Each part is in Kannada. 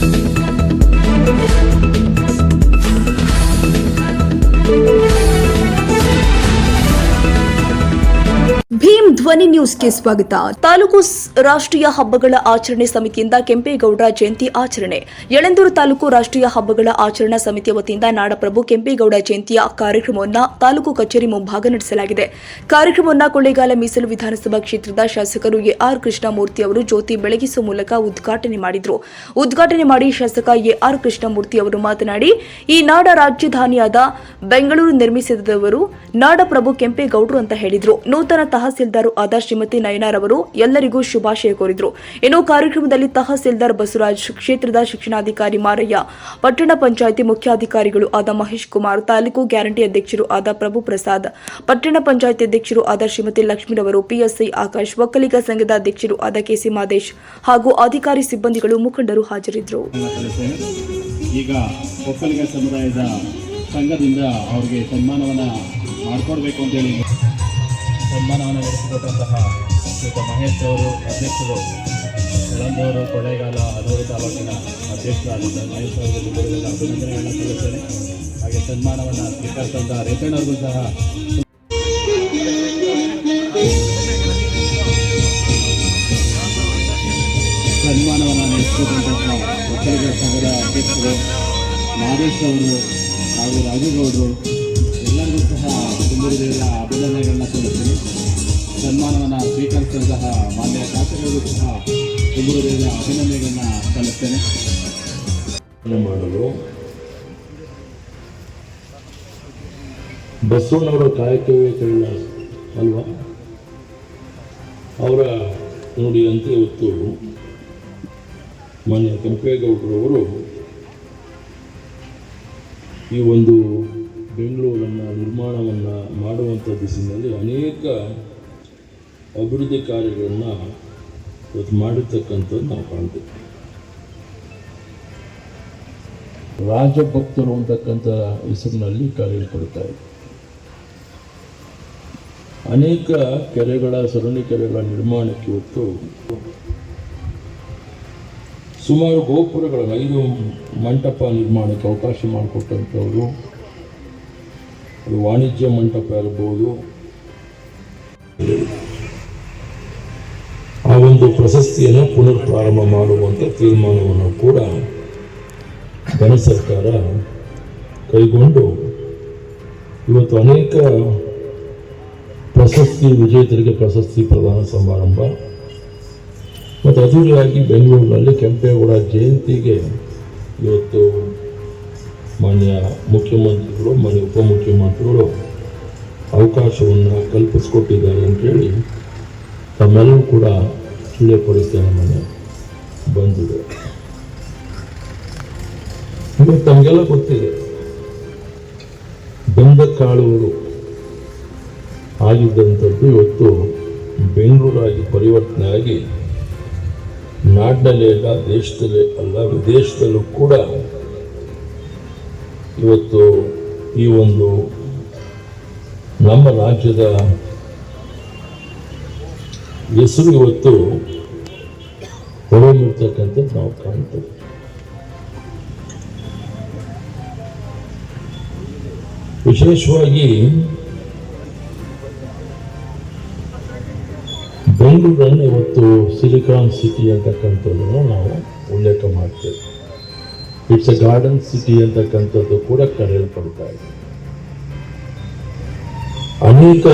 Thank you. ಧ್ವನಿ ನ್ಯೂಸ್ಗೆ ಸ್ವಾಗತ. ತಾಲೂಕು ರಾಷ್ಟ್ರೀಯ ಹಬ್ಬಗಳ ಆಚರಣೆ ಸಮಿತಿಯಿಂದ ಕೆಂಪೇಗೌಡರ ಜಯಂತಿ ಆಚರಣೆ. ಯಳಂದೂರು ತಾಲೂಕು ರಾಷ್ಟ್ರೀಯ ಹಬ್ಬಗಳ ಆಚರಣಾ ಸಮಿತಿಯ ವತಿಯಿಂದ ನಾಡಪ್ರಭು ಕೆಂಪೇಗೌಡ ಜಯಂತಿಯ ಕಾರ್ಯಕ್ರಮವನ್ನು ತಾಲೂಕು ಕಚೇರಿ ಮುಂಭಾಗ ನಡೆಸಲಾಗಿದೆ. ಕಾರ್ಯಕ್ರಮವನ್ನು ಕೊಳ್ಳೇಗಾಲ ಮೀಸಲು ವಿಧಾನಸಭಾ ಕ್ಷೇತ್ರದ ಶಾಸಕರು ಎಆರ್ ಕೃಷ್ಣಮೂರ್ತಿ ಅವರು ಜ್ಯೋತಿ ಬೆಳಗಿಸುವ ಮೂಲಕ ಉದ್ಘಾಟನೆ ಮಾಡಿದರು. ಉದ್ಘಾಟನೆ ಮಾಡಿ ಶಾಸಕ ಎಆರ್ ಕೃಷ್ಣಮೂರ್ತಿ ಅವರು ಮಾತನಾಡಿ, ಈ ನಾಡ ರಾಜಧಾನಿಯಾದ ಬೆಂಗಳೂರು ನಿರ್ಮಿಸಿದವರು ನಾಡಪ್ರಭು ಕೆಂಪೇಗೌಡರು ಅಂತ ಹೇಳಿದರು. ನೂತನ ತಹಸೀಲ್ದಾರ್ ಆದ ಶ್ರೀಮತಿ ನಯನಾರ್ ಅವರು ಎಲ್ಲರಿಗೂ ಶುಭಾಶಯ ಕೋರಿದರು. ಇನ್ನು ಕಾರ್ಯಕ್ರಮದಲ್ಲಿ ತಹಸೀಲ್ದಾರ್ ಬಸವರಾಜ್ ಕ್ಷೇತ್ರದ ಶಿಕ್ಷಣಾಧಿಕಾರಿ ಮಾರಯ್ಯ, ಪಟ್ಟಣ ಪಂಚಾಯಿತಿ ಮುಖ್ಯಾಧಿಕಾರಿಗಳು ಆದ ಮಹೇಶ್ ಕುಮಾರ್, ತಾಲೂಕು ಗ್ಯಾರಂಟಿ ಅಧ್ಯಕ್ಷರು ಆದ ಪ್ರಭು ಪ್ರಸಾದ್, ಪಟ್ಟಣ ಪಂಚಾಯಿತಿ ಅಧ್ಯಕ್ಷರು ಆದ ಶ್ರೀಮತಿ ಲಕ್ಷ್ಮೀರವರು ಪಿಎಸ್ಐ ಆಕಾಶ್, ಒಕ್ಕಲಿಗ ಸಂಘದ ಅಧ್ಯಕ್ಷರು ಆದ ಕೆಸಿ ಮಾದೇಶ್ ಹಾಗೂ ಅಧಿಕಾರಿ ಸಿಬ್ಬಂದಿಗಳು ಮುಖಂಡರು ಹಾಜರಿದ್ದರು ಈಗ ಒಕ್ಕಲಿಗ ಸಮುದಾಯದ ಸಂಘದಿಂದ ಅವ್ರಿಗೆ ಸನ್ಮಾನವನ್ನು ಮಾಡಿಕೊಡ್ಬೇಕು ಅಂತೇಳಿ. ಸನ್ಮಾನವನ್ನು ನಡೆಸಿಕೊಟ್ಟಂತಹ ಶ್ರೀಯುತ ಮಹೇಶ್ ಅವರು ಅಧ್ಯಕ್ಷರು ಯಳಂದೂರು ಕೊಳ್ಳೇಗಾಲ ಹನೂರು ತಾಲೂಕಿನ ಅಧ್ಯಕ್ಷರಾದಂಥ ಮಹೇಶ್ ಅವರಿಗೆ ಅಭಿನಂದನೆಗಳನ್ನು ಸಲ್ಲಿಸ್ತೇನೆ. ಹಾಗೆ ಸನ್ಮಾನವನ್ನು ಸ್ವೀಕರಿಸಿದಂತಹ ರೇತಣ್ಣವ್ರಿಗೂ ಸಹ ಸನ್ಮಾನವನ್ನು ನಡೆಸಿಕೊಟ್ಟಂತಹ ಒಕ್ಕಲಿಗ ಸಂಘದ ಅಧ್ಯಕ್ಷರು ಮಹೇಶ್ ಅವರು ಹಾಗೂ ರಾಜೇಗೌಡರು, ಎಲ್ಲರಿಗೂ ಸಹ ತುಂಬುವುದೆಲ್ಲ ತುಂಬುವುದೆಲ್ಲ ಅಭಿನಂದನೆಗಳನ್ನು ಸಲ್ಲಿಸ್ತೇನೆ. ಮಾಡಲು ಬಸವನವರ ಕಾಯಕವೇ ಕಳ್ಳ ಅಲ್ವಾ? ಅವರ ನುಡಿಯಂತೆ ಇವತ್ತು ಮಾನ್ಯ ಕೆಂಪೇಗೌಡರವರು ಈ ಒಂದು ಬೆಂಗಳೂರನ್ನು ನಿರ್ಮಾಣವನ್ನು ಮಾಡುವಂಥ ದಿಸಿನಲ್ಲಿ ಅನೇಕ ಅಭಿವೃದ್ಧಿ ಕಾರ್ಯಗಳನ್ನು ಇವತ್ತು ಮಾಡಿರ್ತಕ್ಕಂಥದ್ದು ನಾವು ಕಾಣ್ತೇವೆ. ರಾಜಭಕ್ತರು ಅಂತಕ್ಕಂಥ ಹೆಸರಿನಲ್ಲಿ ಕರೆಯಲ್ಪಡ್ತಾ ಇದೆ ಅನೇಕ ಕೆರೆಗಳ ಸರಣಿ ಕೆರೆಗಳ ನಿರ್ಮಾಣಕ್ಕೆ ಇವತ್ತು ಸುಮಾರು ಗೋಪುರಗಳ ಐದು ಮಂಟಪ ನಿರ್ಮಾಣಕ್ಕೆ ಅವಕಾಶ ಮಾಡಿಕೊಟ್ಟಂಥವರು. ವಾಣಿಜ್ಯ ಮಂಟಪ ಇರ್ಬೋದು. ಪ್ರಶಸ್ತಿಯನ್ನು ಪುನರ್ ಪ್ರಾರಂಭ ಮಾಡುವಂಥ ತೀರ್ಮಾನವನ್ನು ಕೂಡ ಕೇಂದ್ರ ಸರ್ಕಾರ ಕೈಗೊಂಡು ಇವತ್ತು ಅನೇಕ ಪ್ರಶಸ್ತಿ ವಿಜೇತರಿಗೆ ಪ್ರಶಸ್ತಿ ಪ್ರದಾನ ಸಮಾರಂಭ ಮತ್ತು ಅದ್ದೂರಿಯಾಗಿ ಬೆಂಗಳೂರಿನಲ್ಲಿ ಕೆಂಪೇಗೌಡ ಜಯಂತಿಗೆ ಇವತ್ತು ಮಾನ್ಯ ಮುಖ್ಯಮಂತ್ರಿಗಳು ಮಾನ್ಯ ಉಪಮುಖ್ಯಮಂತ್ರಿಗಳು ಅವಕಾಶವನ್ನು ಕಲ್ಪಿಸಿಕೊಟ್ಟಿದ್ದಾರೆ ಅಂತೇಳಿ ತಮ್ಮೆಲ್ಲರೂ ಕೂಡ ತಿಳಿಯಪಡಿಸ್ತೇನೆ ಮನೆ ಬಂದಿದೆ. ತಮಗೆಲ್ಲ ಗೊತ್ತಿದೆ ಬೆಂದಕಾಳೂರು ಆಗಿದ್ದಂಥದ್ದು ಇವತ್ತು ಬೆಂಗಳೂರಾಗಿ ಪರಿವರ್ತನೆ ಆಗಿ ನಾಡಿನಲ್ಲೇ ಅಲ್ಲ, ದೇಶದಲ್ಲೇ ಅಲ್ಲ, ವಿದೇಶದಲ್ಲೂ ಕೂಡ ಇವತ್ತು ಈ ಒಂದು ನಮ್ಮ ರಾಜ್ಯದ ಹೆಸರು ಇವತ್ತು ಹೊರಗಿರ್ತಕ್ಕಂಥದ್ದು ನಾವು ಕಾಣ್ತೇವೆ. ವಿಶೇಷವಾಗಿ ಬೆಂಗಳೂರನ್ನು ಇವತ್ತು ಸಿಲಿಕಾನ್ ಸಿಟಿ ಅಂತಕ್ಕಂಥದ್ದನ್ನು ನಾವು ಉಲ್ಲೇಖ ಮಾಡ್ತೇವೆ. ಇಟ್ಸ್ ಎ ಗಾರ್ಡನ್ ಸಿಟಿ ಅಂತಕ್ಕಂಥದ್ದು ಕೂಡ ಕರೆಯಲ್ಪಡ್ತಾ ಇದೆ. ಅನೇಕ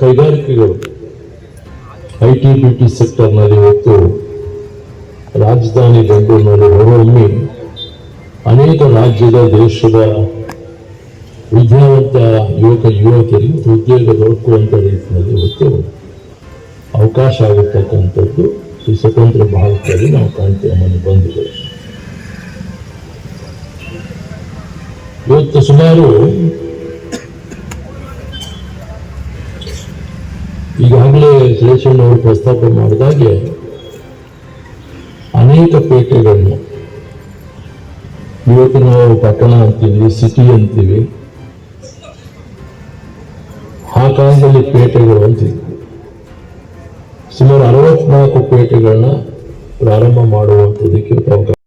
ಕೈಗಾರಿಕೆಗಳು ಐ ಟಿ ಬಿ ಟಿ ಸೆಕ್ಟರ್ನಲ್ಲಿ ಇವತ್ತು ರಾಜಧಾನಿ ಬೆಂಗಳೂರಿನಲ್ಲಿ ಹೊರಹೊಮ್ಮಿ ಅನೇಕ ರಾಜ್ಯದ, ದೇಶದ ವಿದ್ಯಾವಂತ ಯುವಕ, ಯುವತಿಯರಿಗೆ ಉದ್ಯೋಗ ದೊರಕುವಂಥ ರೀತಿಯಲ್ಲಿ ಇವತ್ತು ಅವಕಾಶ ಆಗಿರ್ತಕ್ಕಂಥದ್ದು ಈ ಸ್ವತಂತ್ರ ಭಾರತದಲ್ಲಿ ನಾವು ಕಾಣ್ತೇವೆ ಮನೆ ಬಂದಿದೆ ಇವತ್ತು ಸುಮಾರು ಈಗಾಗಲೇ ಅವರು ಪ್ರಸ್ತಾಪ ಮಾಡಿದಾಗೆ ಅನೇಕ ಪೇಟೆಗಳನ್ನು ಇವತ್ತು ನಾವು ಪಟ್ಟಣ ಅಂತೀವಿ ಸಿಟಿ ಅಂತೀವಿ, ಆ ಕಾಲದಲ್ಲಿ ಪೇಟೆಗಳು ಅಂತೀವಿ. ಸುಮಾರು ಅರವತ್ನಾಲ್ಕು ಪೇಟೆಗಳನ್ನ ಪ್ರಾರಂಭ ಮಾಡುವಂಥದ್ದಕ್ಕೆ ಅವಕಾಶ